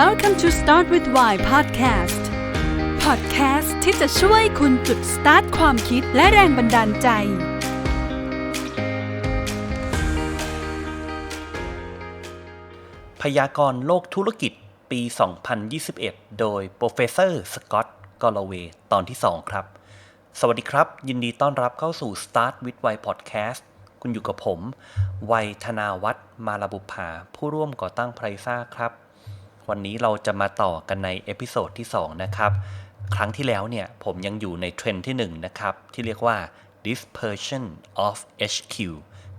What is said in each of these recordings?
Welcome to Start with Why Podcast Podcast ที่จะช่วยคุณจุดสตาร์ทความคิดและแรงบันดาลใจ พยากรณ์โลกธุรกิจปี 2021 โดยโปรเฟสเซอร์สกอตต์กอลเวตอนที่ 2 ครับ สวัสดีครับ ยินดีต้อนรับเข้าสู่ Start with Why Podcast คุณอยู่กับผม วัยธนาวัฒน์มาลาบุภาผู้ร่วมก่อตั้งไพรซ่าครับ วันนี้เราจะมาต่อกันในเอพิโซดที่ 2 นะครับ ครั้งที่แล้วเนี่ย ผมยังอยู่ในเทรนที่ 1 นะครับ ที่เรียกว่า dispersion of HQ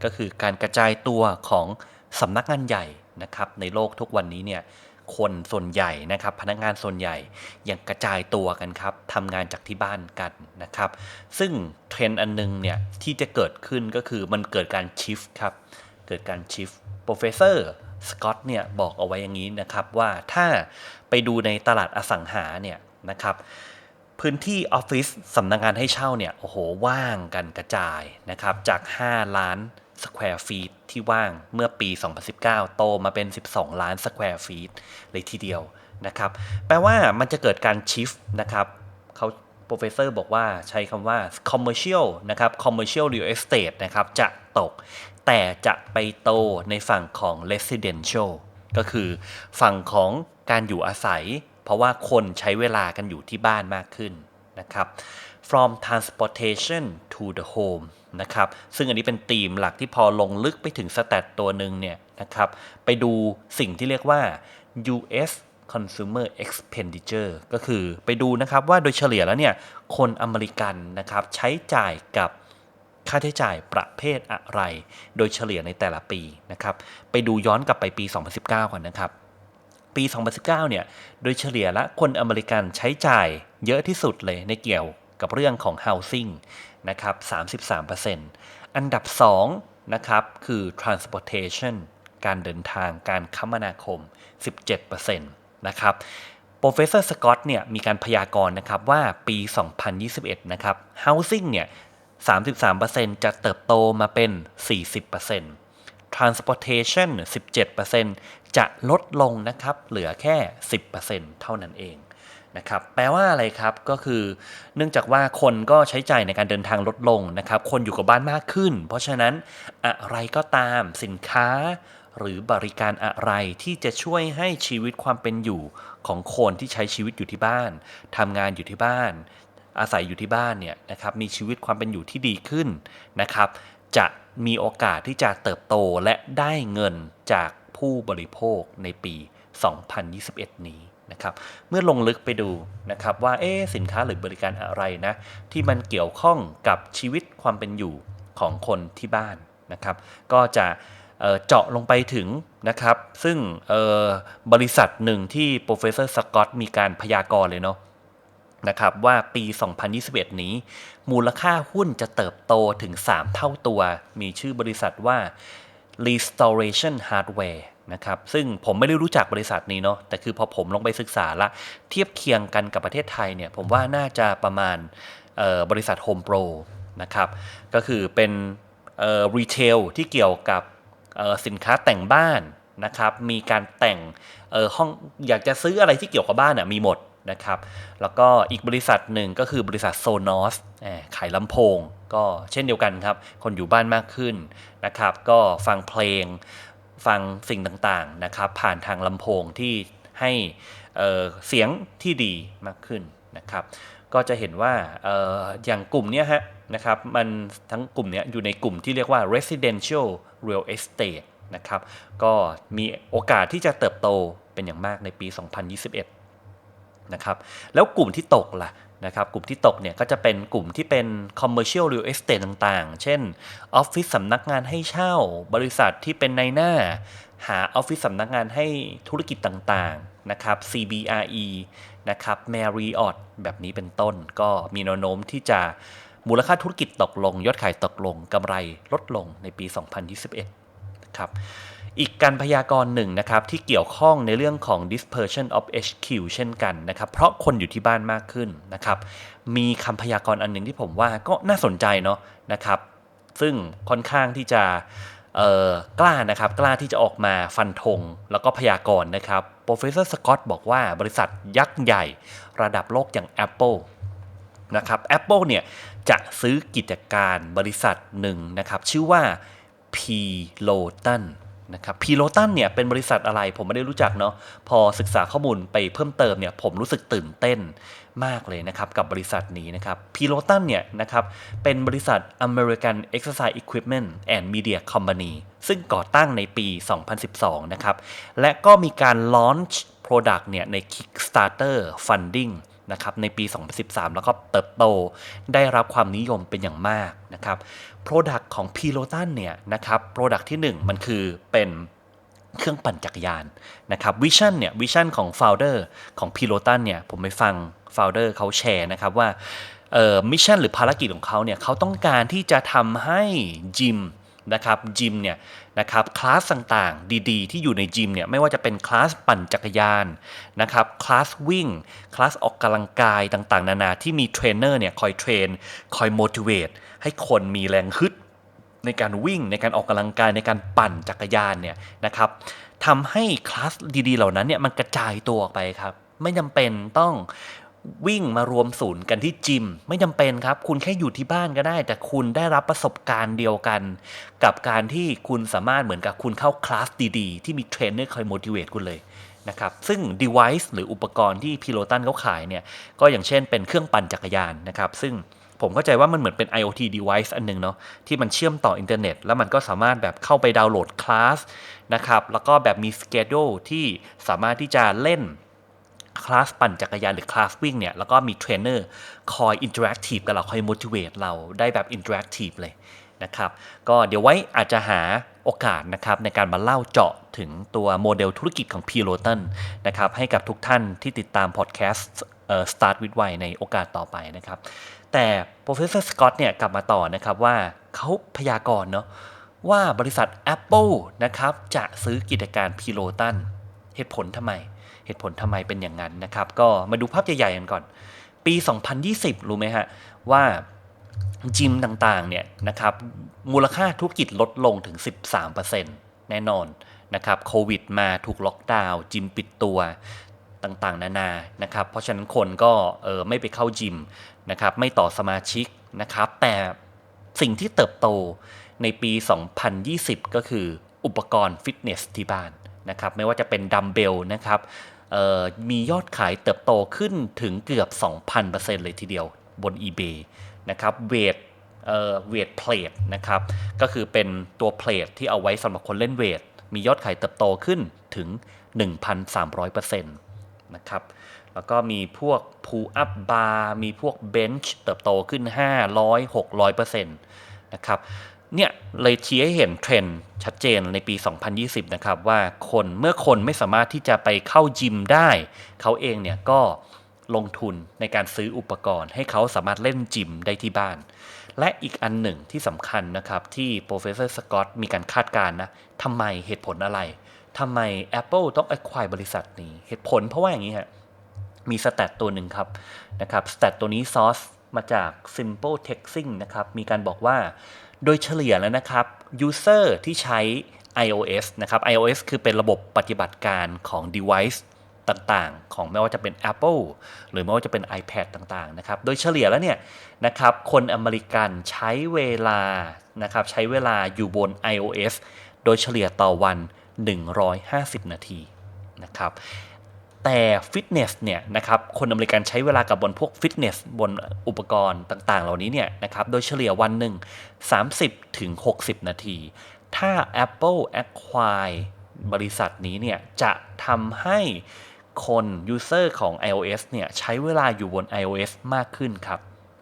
ก็คือการกระจายตัวของสำนักงานใหญ่นะครับ ในโลกทุกวันนี้เนี่ยคนส่วนใหญ่นะครับ พนักงานส่วนใหญ่ยังกระจายตัวกันครับทำงานจากที่บ้านกันนะครับ ซึ่งเทรนด์อันนึงเนี่ยที่จะเกิดขึ้นก็คือมันเกิดการชิฟครับ เกิดการชิฟโปรเฟสเซอร์ สกอตเนี่ยบอกเอาไว้อย่างนี้นะครับว่าถ้าไปดูในตลาดอสังหาเนี่ยนะครับพื้นที่ออฟฟิศสำนักงานให้เช่าเนี่ยโอ้โหว่างกันกระจายนะครับจาก 5 ล้านสแควร์ฟีตที่ว่างเมื่อปี 2019 โตมาเป็น 12 ล้านสแควร์ฟีตเลยทีเดียวนะครับแปลว่ามันจะเกิดการชิฟนะครับเขาโปรเฟสเซอร์บอกว่าใช้คำว่า commercial นะครับ commercial real estate นะครับจะตก แต่จะไปโตในฝั่งของ residential ก็คือฝั่งของการอยู่อาศัย เพราะว่าคนใช้เวลากันอยู่ที่บ้านมากขึ้นนะครับ from transportation to the home นะครับ ซึ่งอันนี้เป็นธีมหลักที่พอลงลึกไปถึงสแตทตัวหนึ่งเนี่ยนะครับ ไปดูสิ่งที่เรียกว่า US consumer expenditure ก็คือไปดูนะครับว่าโดยเฉลี่ยแล้วเนี่ย คนอเมริกันนะครับใช้จ่ายกับ ค่าใช้จ่ายประเภทอะไร โดยเฉลี่ยในแต่ละปีนะครับไปดูย้อนกลับไปปี 2019ก่อนนะครับปี 2019 เนี่ย โดยเฉลี่ยละคนอเมริกันใช้จ่ายเยอะที่สุดเลยในเกี่ยวกับเรื่องของ housing นะครับ 33%อันดับ 2 นะครับคือ transportation การเดินทางการคมนาคม 17%นะครับโปรเฟสเซอร์สกอตเนี่ยมีการพยากรณ์นะครับว่าปี 2021 นะครับ housing เนี่ย 33%จะเติบโตมาเป็น 40% transportation 17%จะลดลงนะครับเหลือแค่ 10%เท่านั้นเองนะครับแปลว่าอะไรครับก็คือเนื่องจากว่าคนก็ใช้ใจ่ายในการเดินทางลดลงนะครับ คนอยู่กับบ้านมากขึ้น เพราะฉะนั้นอะไรก็ตามสินค้า หรือบริการอะไรที่จะช่วยให้ชีวิตความเป็นอยู่ของคนที่ใช้ชีวิตอยู่ที่บ้านทำงานอยู่ที่บ้าน อาศัยอยู่ที่บ้านเนี่ยนะครับมีชีวิตความเป็นอยู่ที่ดีขึ้นนะครับ จะมีโอกาสที่จะเติบโตและได้เงินจากผู้บริโภคในปี 2021 นี้นะครับเมื่อลงลึกไปดูนะครับว่าเอ๊สินค้าหรือบริการอะไรนะที่มันเกี่ยวข้องกับชีวิตความเป็นอยู่ของคนที่บ้านนะครับก็จะเจาะลงไปถึงนะครับ ซึ่งบริษัทหนึ่งที่โปรเฟสเซอร์สกอตมีการพยากรณ์เลยเนาะ นะครับว่าปี 2021 นี้ มูลค่าหุ้นจะเติบโตถึง 3 เท่าตัว มีชื่อบริษัทว่า Restoration Hardware นะครับซึ่งผมไม่ได้รู้จักบริษัทนี้เนาะแต่คือพอผมลงไปศึกษาละ เทียบเคียงกันกับประเทศไทยเนี่ย ผมว่าน่าจะประมาณบริษัท Home Pro นะครับก็คือเป็นรีเทลที่เกี่ยวกับสินค้าแต่งบ้านนะครับมีการแต่งห้องอยากจะซื้ออะไรที่เกี่ยวกับบ้านอะมีหมด นะครับ แล้วก็อีกบริษัทหนึ่งก็คือบริษัทโซนอสขายลำโพง ก็เช่นเดียวกันครับ คนอยู่บ้านมากขึ้นนะครับ ก็ฟังเพลงฟังสิ่งต่างๆนะครับ ผ่านทางลำโพงที่ให้เสียงที่ดีมากขึ้นนะครับ ก็จะเห็นว่าอออย่างกลุ่มนี้ฮะนะครับ มันทั้งกลุ่มนี้อยู่ในกลุ่มที่เรียกว่า residential real estate นะครับ ก็มีโอกาสที่จะเติบโตเป็นอย่างมากในปี 2021 นะครับแล้วกลุ่มที่ตกล่ะนะครับกลุ่มที่ตกเนี่ยก็จะเป็นกลุ่มที่เป็น commercial real estate ต่างๆ เช่นออฟฟิศสำนักงานให้เช่า บริษัทที่เป็นในหน้า หาออฟฟิศสำนักงานให้ธุรกิจต่างๆนะครับ CBRE นะครับ Marriott แบบนี้เป็นต้นก็มีแนวโน้มที่จะมูลค่าธุรกิจตกลง ยอดขายตกลงกำไรลดลงในปี 2021นะครับ อีกการพยากรณ์หนึ่งนะครับที่เกี่ยวข้องในเรื่องของ dispersion of HQ เช่นกันนะครับ เพราะคนอยู่ที่บ้านมากขึ้นนะครับ มีคำพยากรณ์อันหนึ่งที่ผมว่าก็น่าสนใจเนาะนะครับ ซึ่งค่อนข้างที่จะกล้านะครับ กล้าที่จะออกมาฟันธงแล้วก็พยากรณ์นะครับโปรเฟสเซอร์สกอตบอกว่าบริษัทยักษ์ใหญ่ระดับโลกอย่าง Apple นะครับ Apple เนี่ยจะซื้อกิจการบริษัทหนึ่งนะครับ ชื่อว่า p l o t o n นะครับ p l o t o n เนี่ยเป็นบริษัทอะไรผมไม่ได้รู้จักเนาะพอศึกษาข้อมูลไปเพิ่มเติมเนี่ยผมรู้สึกตื่นเต้นมากเลยนะครับกับบริษัทนี้นะครับ p l o t o n เนี่ยนะครับเป็นบริษัท American Exercise Equipment and Media Company ซึ่งก่อตั้งในปี 2012 นะครับ และก็มีการ launch product เนี่ยใน Kickstarter Funding นะครับในปี 2013 แล้วก็เติบโตได้รับความนิยมเป็นอย่างมากนะครับ Product ของ p l o t o n เนี่ยนะครับ Product ที่ 1 มันคือเป็นเครื่องปั่นจักรยานนะครับวิชั่นเนี่ยวิชั่นของ Founder ของ p l o t o n เนี่ยผมไปฟัง Founder เขาแชร์นะครับว่าเอ่อมิชชั่นหรือภารกิจของเขาเนี่ยเขาต้องการที่จะทำให้จิม นะครับจิมเนี่ยนะครับคลาสต่างๆ ดีๆ ที่อยู่ในจิมเนี่ยไม่ว่าจะเป็นคลาสปั่นจักรยานนะครับคลาสวิ่งคลาสออกกำลังกายต่างๆ นานาที่มีเทรนเนอร์เนี่ยคอยเทรน คอย motivate ให้คนมีแรงฮึดในการวิ่งในการออกกำลังกายในการปั่นจักรยานเนี่ยนะครับทำให้คลาสดีๆ เหล่านั้นเนี่ยมันกระจายตัวออกไปครับ ไม่จำเป็นต้อง วิ่งมารวมศูนย์กันที่จิม ไม่จำเป็นครับ คุณแค่อยู่ที่บ้านก็ได้ แต่คุณได้รับประสบการณ์เดียวกัน กับการที่คุณสามารถเหมือนกับคุณเข้าคลาสดีๆ ที่มีเทรนเนอร์คอย motivate คุณเลยนะครับซึ่ง device หรืออุปกรณ์ที่พิโลตันเขาขายเนี่ยก็อย่างเช่นเป็นเครื่องปั่นจักรยานนะครับ ซึ่งผมเข้าใจว่ามันเหมือนเป็น IoT device อันหนึงเนาะที่มันเชื่อมต่ออินเทอร์เน็ต แล้วมันก็สามารถแบบเข้าไปดาวน์โหลดคลาสนะครับแล้วก็แบบมีสเกดูที่สามารถที่จะเล่น คลาสปั่นจักรยานหรือคลาสวิ่งเนี่ยแล้วก็มีเทรนเนอร์คอยอินเทอร์แอคทีฟกับเราคอย motivate เราได้แบบอินเทอร์แอคทีฟเลยนะครับก็เดี๋ยวไว้อาจจะหาโอกาสนะครับในการมาเล่าเจาะถึงตัวโมเดลธุรกิจของ p l o t o n นะครับให้กับทุกท่านที่ติดตามพอดแคสต์ Start with Why ในโอกาสต่อไปนะครับ แต่ Professor Scott เนี่ยกลับมาต่อนะครับว่าเขาพยากรณ์เนาะว่าบริษัท Apple นะครับจะซื้อกิจการพิโลตันเหตุผลทำไม เหตุผลทำไมเป็นอย่างนั้นนะครับ ก็มาดูภาพใหญ่ๆกันก่อน ปี 2020 รู้ไหมฮะ ว่าจิมต่างๆเนี่ยนะครับมูลค่าธุรกิจลดลงถึง 13%แน่นอนนะครับโควิดมาถูกล็อกดาวน์จิมปิดตัวต่างๆ นานานะครับเพราะฉะนั้นคนก็เออไม่ไปเข้าจิมนะครับไม่ต่อสมาชิกนะครับแต่สิ่งที่เติบโตในปี 2020 ก็คืออุปกรณ์ฟิตเนสที่บ้านนะครับไม่ว่าจะเป็นดัมเบลนะครับ มียอดขายเติบโตขึ้นถึงเกือบ 2,000%เลยทีเดียวบน eBay นะครับเวทเวทเพลทนะครับ ก็คือเป็นตัวเพลทที่เอาไว้สำหรับคนเล่นเวท มียอดขายเติบโตขึ้นถึง 1,300%นะครับ แล้วก็มีพวก pull up bar มีพวก bench เติบโตขึ้น 500 600%นะครับ เนี่ยเลยชี้ให้เห็นเทรนด์ชัดเจนในปี 2020 นะครับ ว่าคนเมื่อคนไม่สามารถที่จะไปเข้ายิมได้ เขาเองเนี่ยก็ลงทุนในการซื้ออุปกรณ์ ให้เขาสามารถเล่นจิมได้ที่บ้าน และอีกอันหนึ่งที่สำคัญนะครับ ที่ Professor Scott มีการคาดการณ์นะทำไมเหตุผลอะไรทำไม Apple ต้อง acquire บริษัทนี้ เหตุผลเพราะว่าอย่างนี้ฮะมีสแตทตัวหนึ่งครับนะครับสแตทตัวนี้ซอสมาจาก Simple Texting นะครับ มีการบอกว่า โดยเฉลี่ยแล้วนะครับ User ที่ใช้ iOS นะครับ iOS คือเป็นระบบปฏิบัติการของ device ต่างๆ ของไม่ว่าจะเป็น Apple หรือไม่ว่าจะเป็น iPad ต่างๆ นะครับ โดยเฉลี่ยแล้วเนี่ยนะครับคนอเมริกันใช้เวลานะครับใช้เวลาอยู่บน iOS โดยเฉลี่ยต่อวัน 150 นาทีนะครับ แต่ฟิตเนสเนี่ยนะครับคนอเมริกันใช้เวลากับบนพวกฟิตเนสบนอุปกรณ์ต่าง ๆ เหล่านี้เนี่ยนะครับโดยเฉลี่ยวันหนึ่ง 30ถึง60 นาที ถ้า Apple acquire บริษัทนี้เนี่ยจะทำให้คน user ของ iOS เนี่ยใช้เวลาอยู่บน iOS มากขึ้นครับ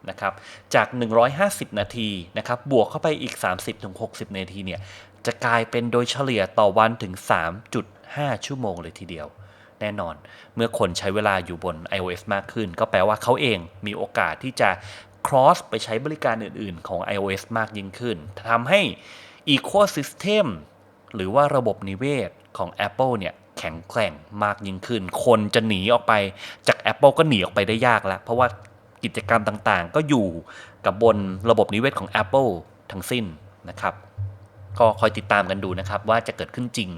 นะครับจาก 150 นาทีนะครับบวกเข้าไปอีก 30-60 นาทีเนี่ยจะกลายเป็นโดยเฉลี่ยต่อวันถึง 3.5 ชั่วโมงเลยทีเดียว แน่นอน เมื่อคนใช้เวลาอยู่บน iOS มากขึ้น ก็แปลว่าเขาเองมีโอกาสที่จะ cross ไปใช้บริการอื่นๆ ของ iOS มากยิ่งขึ้นทำให้ ecosystem หรือว่าระบบนิเวศของ Apple เนี่ยแข็งแกร่งมากยิ่งขึ้น คนจะหนีออกไปจาก Apple ก็หนีออกไปได้ยากแล้วเพราะว่ากิจกรรมต่างๆ ก็อยู่กับบนระบบนิเวศของ Apple ทั้งสิ้นนะครับ ก็คอยติดตามกันดูนะครับ ว่าจะเกิดขึ้นจริง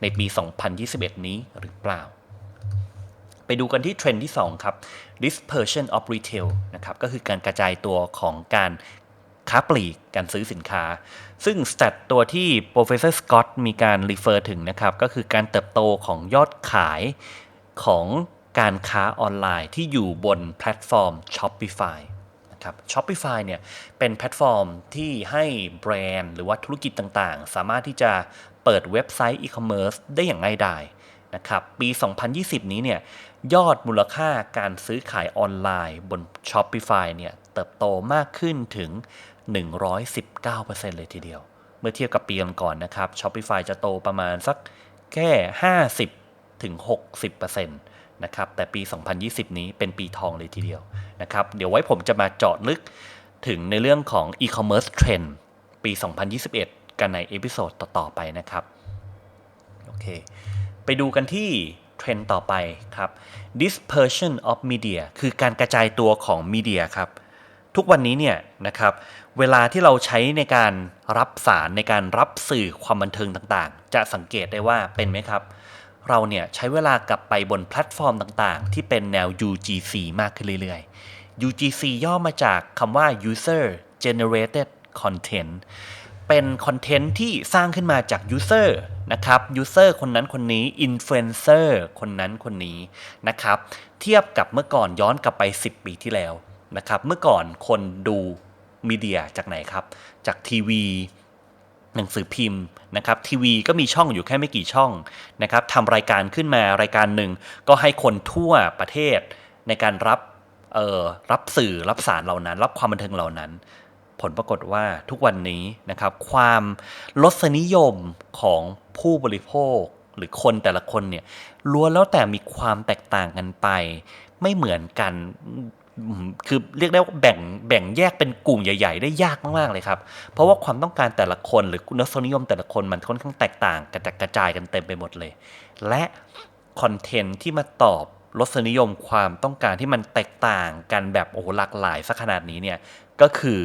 ในปี 2021 นี้หรือเปล่า ไปดูกันที่เทรนด์ที่ 2 ครับ dispersion of retail นะครับก็คือการกระจายตัวของการค้าปลีกการซื้อสินค้า ซึ่งสแตทตัวที่ Professor Scott มีการ refer ถึงนะครับ ก็คือการเติบโตของยอดขายของการค้าออนไลน์ที่อยู่บนแพลตฟอร์ม Shopify นะครับ Shopify เนี่ยเป็นแพลตฟอร์มที่ให้แบรนด์หรือว่าธุรกิจต่างๆ สามารถที่จะเปิดเว็บไซต์อีคอมเมิร์ซได้อย่างง่ายดาย นะครับปี 2020 นี้เนี่ยยอดมูลค่าการซื้อขายออนไลน์บน Shopify เนี่ยเติบโตมากขึ้นถึง 119%เลยทีเดียว เมื่อเทียบกับปีก่อนๆนะครับ Shopify จะโตประมาณสักแค่ 50ถึง60%นะครับแต่ปี 2020 นี้เป็นปีทองเลยทีเดียวนะครับเดี๋ยวไว้ผมจะมาเจาะลึกถึงในเรื่องของ e-commerce trend ปี 2021 กันในเอพิโซดต่อ ๆ ไปนะครับ โอเค ไปดูกันที่เทรนด์ต่อไปครับ dispersion of media คือการกระจายตัวของมีเดียครับ ทุกวันนี้เนี่ยนะครับ เวลาที่เราใช้ในการรับสารในการรับสื่อความบันเทิงต่างๆ จะสังเกตได้ว่าเป็นไหมครับ เราเนี่ยใช้เวลากลับไปบนแพลตฟอร์มต่างๆ ที่เป็นแนว UGC มากขึ้นเรื่อยๆ UGC ย่อมาจากคำว่า user generated content เป็นคอนเทนต์ที่สร้างขึ้นมาจาก user นะครับ user คนนั้นคนนี้ influencer คนนั้นคนนี้นะครับ เทียบกับเมื่อก่อนย้อนกลับไป 10 ปีที่แล้วนะครับ เมื่อก่อนคนดูมีเดียจากไหนครับ จากทีวีหนังสือพิมพ์นะครับทีวีก็มีช่องอยู่แค่ไม่กี่ช่องนะครับทำรายการขึ้นมารายการหนึ่ง ก็ให้คนทั่วประเทศในการรับเออรับสื่อรับสารเหล่านั้น รับความบันเทิงเหล่านั้น ผลปรากฏว่าทุกวันนี้นะครับความลดนิยมของผู้บริโภคหรือคนแต่ละคนเนี่ยล้วนแล้วแต่มีความแตกต่างกันไป ไม่เหมือนกันคือเรียกได้ว่าแบ่งแบ่งแยกเป็นกลุ่มใหญ่ ๆ ได้ยากมากๆเลยครับ เพราะว่าความต้องการแต่ละคนหรือรสนิยมแต่ละคนมันค่อนข้างแตกต่างกระจัดกระจายกันเต็มไปหมดเลย และคอนเทนต์ที่มาตอบรสนิยมความต้องการที่มันแตกต่างกันแบบโอ้หหลากหลายสักขนาดนี้เนี่ยก็คือ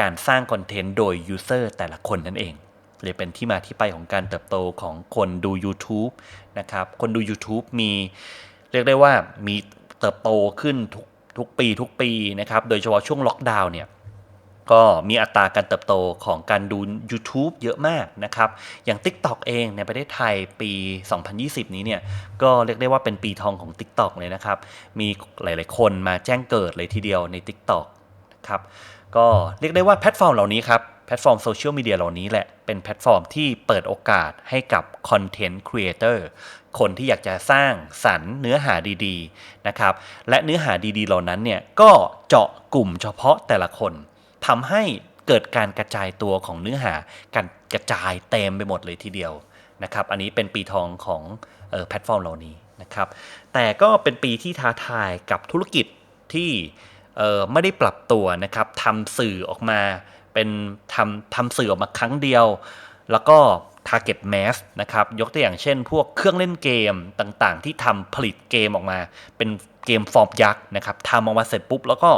การสร้างคอนเทนต์โดยยูเซอร์แต่ละคนนั่นเองเลยเป็นที่มาที่ไปของการเติบโตของคนดู YouTube นะครับ คนดู YouTube มีเรียกได้ว่ามีเติบโตขึ้นทุกทุกปีทุกปีนะครับ โดยเฉพาะช่วงล็อกดาวน์เนี่ยก็มีอัตราการเติบโตของการดู YouTube เยอะมากนะครับ อย่าง TikTok เองในประเทศไทยปี 2020 นี้เนี่ย ก็เรียกได้ว่าเป็นปีทองของ TikTok เลยนะครับ มีหลาย ๆ คนมาแจ้งเกิดเลยทีเดียวใน TikTok นะครับ ก็เรียกได้ว่าแพลตฟอร์มเหล่านี้ครับแพลตฟอร์มโซเชียลมีเดียเหล่านี้แหละ เป็นแพลตฟอร์มที่เปิดโอกาสให้กับคอนเทนต์ครีเอเตอร์คนที่อยากจะสร้างสรรเนื้อหาดีๆนะครับและเนื้อหาดีๆ เหล่านั้นเนี่ยก็เจาะกลุ่มเฉพาะแต่ละคนทำให้เกิดการกระจายตัวของเนื้อหาการกระจายเต็มไปหมดเลยทีเดียวนะครับอันนี้เป็นปีทองของออแพลตฟอร์มเหล่านี้นะครับแต่ก็เป็นปีที่ท้าทายกับธุรกิจที่ ไม่ได้ปรับตัวนะครับทำสื่อออกมาเป็นทำทำสื่อออกมาครั้งเดียว แล้วก็ target mass นะครับยกตัวอย่างเช่น พวกเครื่องเล่นเกมต่างๆ ที่ทำผลิตเกมออกมา เป็นเกมฟอร์มยักษ์นะครับทำออกมาเสร็จปุ๊บ แล้วก็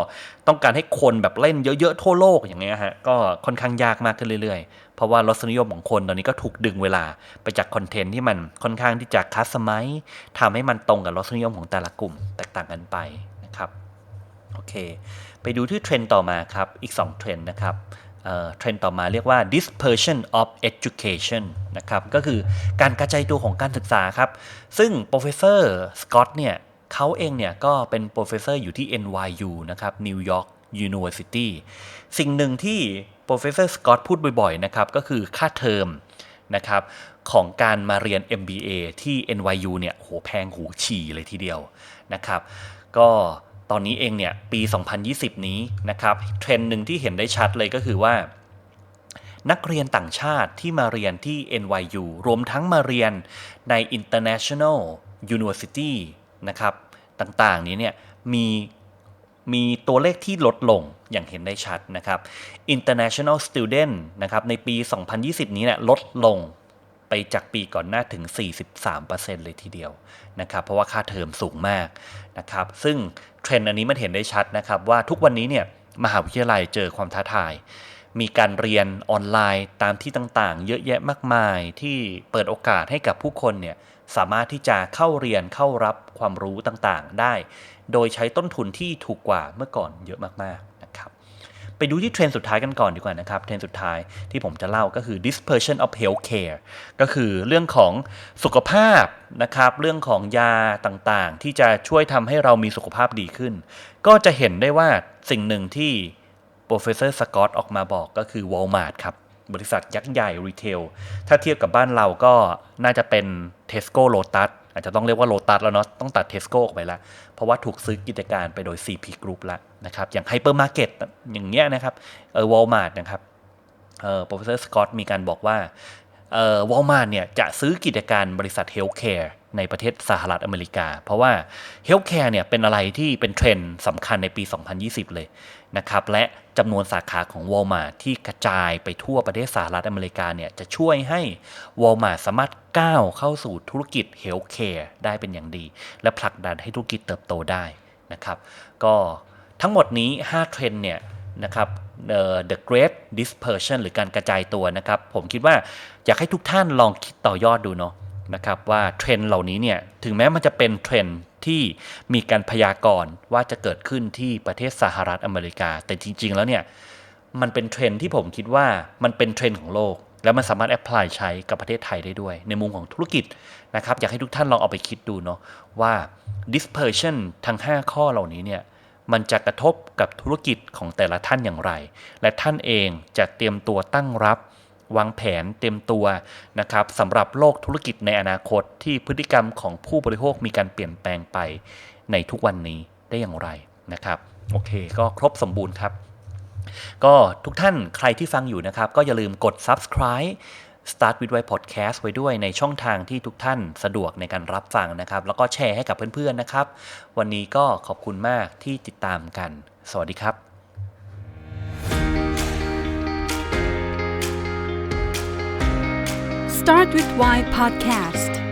ต้องการให้คนแบบเล่นเยอะๆ ทั่วโลกอย่างเงี้ยฮะก็ค่อนข้างยากมากขึ้นเรื่อยๆ เพราะว่ารสนิยมของคนตอนนี้ก็ถูกดึงเวลาไปจากคอนเทนต์ที่มันค่อนข้างที่จะคัสตอมไมซ์ทำให้มันตรงกับรสนิยมของแต่ละกลุ่ม แตกต่างกันไปนะครับ โอเค ไปดูที่เทรนต่อมาครับ อีก 2 เทรนนะครับเทรนต่อมาเรียกว่า dispersion of education นะครับ ก็คือการกระจายตัวของการศึกษาครับ ซึ่ง professor Scott เนี่ยเขาเองเนี่ยก็เป็น professor อยู่ที่ NYU นะครับ New York University สิ่งหนึ่งที่ professor Scott พูดบ่อยๆ นะครับ ก็คือค่าเทอมนะครับของการมาเรียน MBA ที่ NYU เนี่ยโหแพงหูฉี่เลยทีเดียวนะครับ ก็ ตอนนี้เองเนี่ยปี 2020 นี้นะครับเทรนด์หนึ่งที่เห็นได้ชัดเลยก็คือว่า นักเรียนต่างชาติที่มาเรียนที่ NYU รวมทั้งมาเรียนใน International University นะครับต่างๆ นี้เนี่ยมีมีตัวเลขที่ลดลงอย่างเห็นได้ชัดนะครับ International Student นะครับในปี 2020 นี้เนี่ยลดลง ไปจากปีก่อนหน้าถึง 43%เลยทีเดียวนะครับ เพราะว่าค่าเทอมสูงมากนะครับ ซึ่งเทรนด์อันนี้มันเห็นได้ชัดนะครับ ว่าทุกวันนี้เนี่ยมหาวิทยาลัยเจอความท้าทาย มีการเรียนออนไลน์ตามที่ต่างๆ เยอะแยะมากมายที่เปิดโอกาสให้กับผู้คนเนี่ยสามารถที่จะเข้าเรียนเข้ารับความรู้ต่างๆ ได้ โดยใช้ต้นทุนที่ถูกกว่าเมื่อก่อนเยอะมากๆ ไปดูที่เทรนด์สุดท้ายกันก่อนดีกว่านะครับ เทรนด์สุดท้ายที่ผมจะเล่าก็คือ dispersion of healthcare ก็คือเรื่องของสุขภาพนะครับ เรื่องของยาต่างๆ ที่จะช่วยทำให้เรามีสุขภาพดีขึ้น ก็จะเห็นได้ว่าสิ่งหนึ่งที่ Professor Scott ออกมาบอกก็คือ Walmart ครับบริษัทยักษ์ใหญ่รีเทล ถ้าเทียบกับบ้านเราก็น่าจะเป็น Tesco Lotus อาจจะต้องเรียกว่า Lotus แล้วเนาะ ต้องตัด Tesco ออกไปล้วเพราะว่าถูกซื้อกิจการไปโดย CP Group แล้ว นะครับอย่าง Hypermarket อย่างเงี้ยนะครับเออ Walmart นะครับเออ Professor Scott มีการบอกว่าเอ่อ Walmart เนี่ยจะซื้อกิจการบริษัท Healthcare ในประเทศสหรัฐอเมริกา เพราะว่า Healthcare เนี่ยเป็นอะไรที่เป็นเทรนด์สำคัญในปี 2020 เลยนะครับและจำนวนสาขาของ Walmart ที่กระจายไปทั่วประเทศสหรัฐอเมริกาเนี่ยจะช่วยให้ Walmart สามารถก้าวเข้าสู่ธุรกิจ Healthcare ได้เป็นอย่างดี และผลักดันให้ธุรกิจเติบโตได้นะครับก็ ทั้งหมดนี้ 5 เทรนเนี่ยนะครับ the great dispersion หรือการกระจายตัวนะครับ ผมคิดว่าอยากให้ทุกท่านลองคิดต่อยอดดูเนาะนะครับว่าเทรนเหล่านี้เนี่ยถึงแม้มันจะเป็นเทรนที่มีการพยากรณ์ว่าจะเกิดขึ้นที่ประเทศสหรัฐอเมริกา แต่จริง ๆ แล้วเนี่ยมันเป็นเทรนที่ผมคิดว่ามันเป็นเทรนของโลก แล้วมันสามารถแอพพลายใช้กับประเทศไทยได้ด้วย ในมุมของธุรกิจนะครับ อยากให้ทุกท่านลองเอาไปคิดดูเนาะว่า dispersion ทั้ง 5 ข้อเหล่านี้เนี่ย มันจะกระทบกับธุรกิจของแต่ละท่านอย่างไร และท่านเองจะเตรียมตัวตั้งรับ วางแผนเตรียมตัวนะครับสำหรับโลกธุรกิจในอนาคตที่พฤติกรรมของผู้บริโภคมีการเปลี่ยนแปลงไปในทุกวันนี้ได้อย่างไรนะครับโอเค ก็ครบสมบูรณ์ครับ ก็ทุกท่านใครที่ฟังอยู่นะครับ ก็อย่าลืมกด subscribe Start with Why Podcast ไว้ด้วยในช่องทางที่ทุกท่านสะดวกในการรับฟังนะครับ แล้วก็แชร์ให้กับเพื่อนๆนะครับ วันนี้ก็ขอบคุณมากที่ติดตามกัน สวัสดีครับ Start with Why Podcast